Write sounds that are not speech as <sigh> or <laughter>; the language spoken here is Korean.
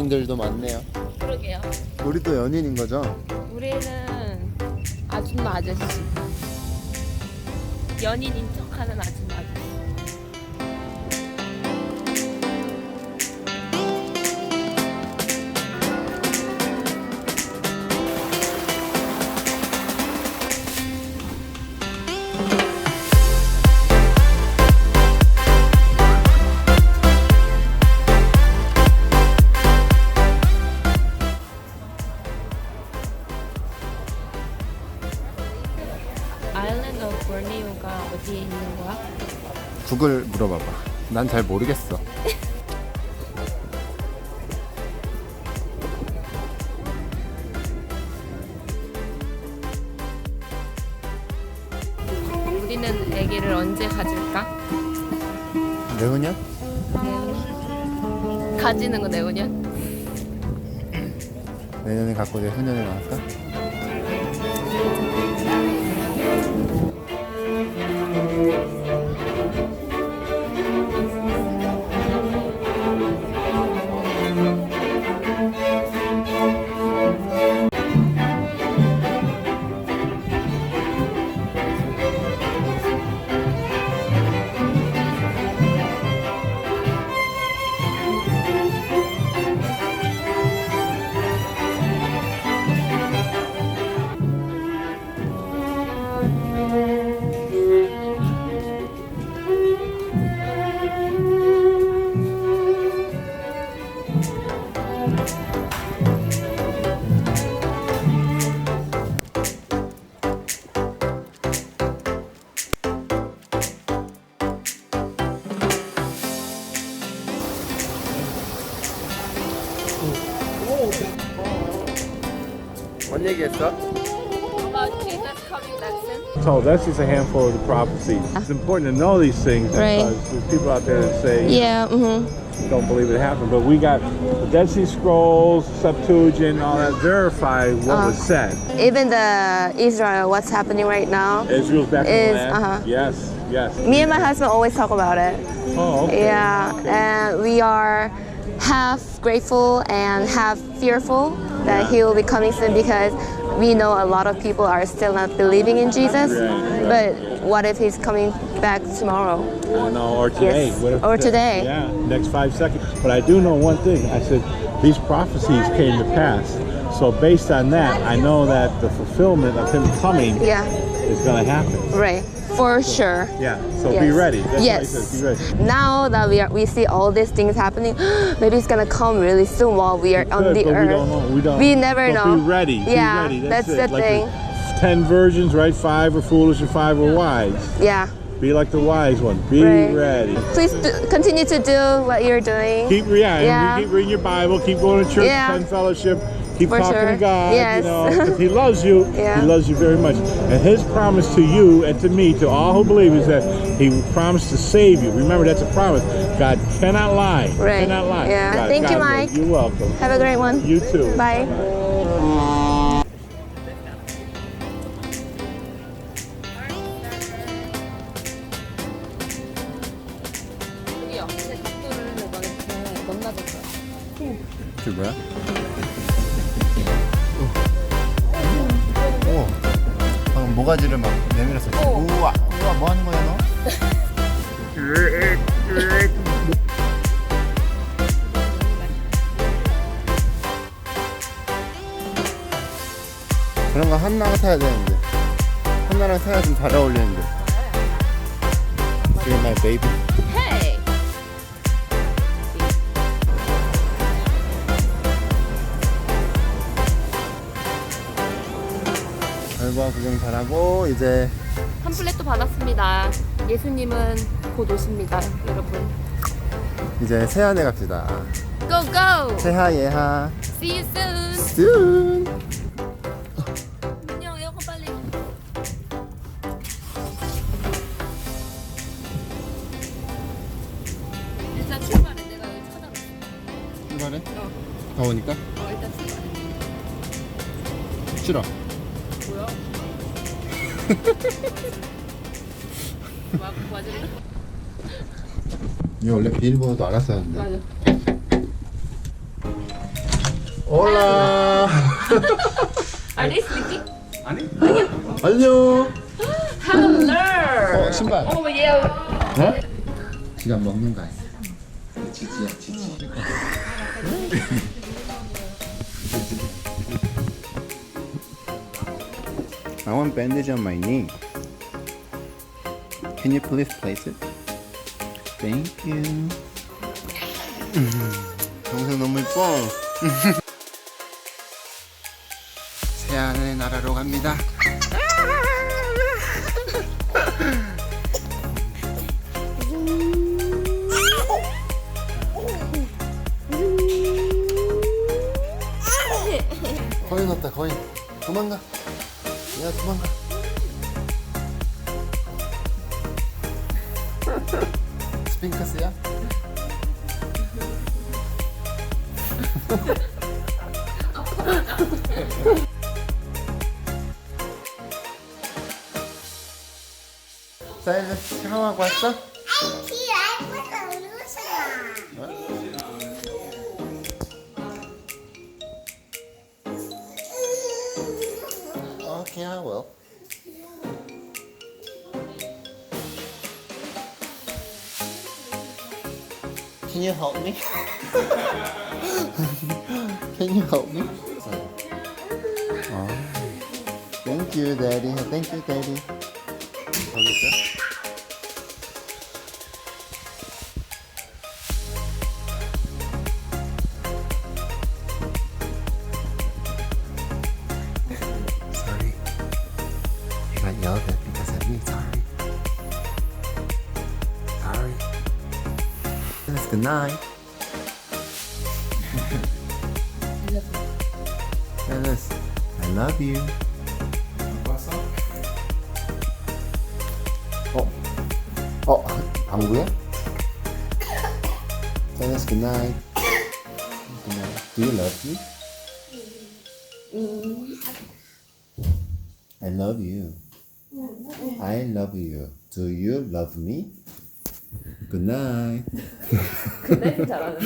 연인들도 많네요. 그러게요. 우리도 연인인 거죠? 우리는 아줌마 아저씨. 연인인 척하는 아줌마 아저씨. 오브 보르네오가 어디에 있는 거야? 구글 물어봐봐. 난 잘 모르겠어. 우리는 아기를 언제 가질까? 내후년? 내후년? 가지는 거 내후년? 내년에 갖고 내후년에 나올까? 뭔 얘기했어? About Jesus coming back soon? So that's just a handful of the prophecies. It's important to know these things Right. because there's people out there that say Yeah, mm-hmm. don't believe it happened. But we got the Dead Sea Scrolls, Septuagint, all that verify what Uh. was said. Even the Israel, what's happening right now. Israel's back in Is, the land. uh-huh. Yes, yes. Me and my husband always talk about it. Oh, okay. Yeah, and we are half grateful and half fearful that he will be coming soon because we know a lot of people are still not believing in Jesus. Right, right. But what if he's coming back tomorrow? I know, uh, or today. Yes, if or today. Yeah, next five seconds. But I do know one thing. I said these prophecies came to pass. So based on that, I know that the fulfillment of him coming Yeah, is going to happen. right, for sure. Yeah. So be ready. That's Yes. be ready. Now that we are, we see all these things happening, <gasps> maybe it's gonna come really soon while we are on Good, the earth. we don't know. We don't. We never know. Be ready. Yeah, be ready. that's it. the like thing. Ten virgins, right? Five are foolish and five are wise. Yeah. Be like the wise one. Be Right. ready. Please do, continue to do what you're doing. Keep yeah, Yeah. keep reading your Bible. Keep going to church, Yeah. attend fellowship keep For talking sure. to God. Yes. You know, He loves you. <laughs> Yeah. He loves you very much. And His promise to you and to me, to all who believe, is that He promised to save you. Remember, that's a promise. God cannot lie. Right. Cannot lie. Yeah. God, Thank God you, Mike. You're welcome. Have a great one. You too. Bye. Bye. Two. 모가지를 막 내밀었어. 오. 우와, 우와, 뭐 하는 거야 너? 그런 거 한나가 타야 되는데 한나랑 타야 좀 잘 어울리는데. You're my baby. 결과 구경 잘하고 이제 팜플렛도 받았습니다. 예수님은 곧 오십니다, 여러분. 이제 세안에 갑시다. Go go! 세하 예하. See you soon. soon. 민영 에어컨 빨리. 일단 출발해. 내가 여기 찾아놨어. 출발해? 어. 더우니까? 어, 일단 출발해. 싫어. 뭐야? 막 맞을래? 이거 원래 비밀번호도 알았었는데. 맞아. 올라. Are they sleeping? 안녕. Hello. 어, 신발. Oh yeah. 어? 지가 먹는 거 아니야? 지지야, 지지. I want bandage on my knee. Can you please place it? Thank you. 동생 너무 예뻐. 새하늘의 나라로 갑니다. 거의 났다 거의 도망가 야 도망가 스핑크스야? 사일러스 샤워하고 왔어? Okay, I will. Can you help me? <laughs> Can you help me? Oh. Thank you, Daddy. Thank you, Daddy. nine. and this, I love you. Oh, oh, hungry? Tell us good night. Good night. Do you love me? I love you. I love you. Do you love me? Good night. 그 잘하는.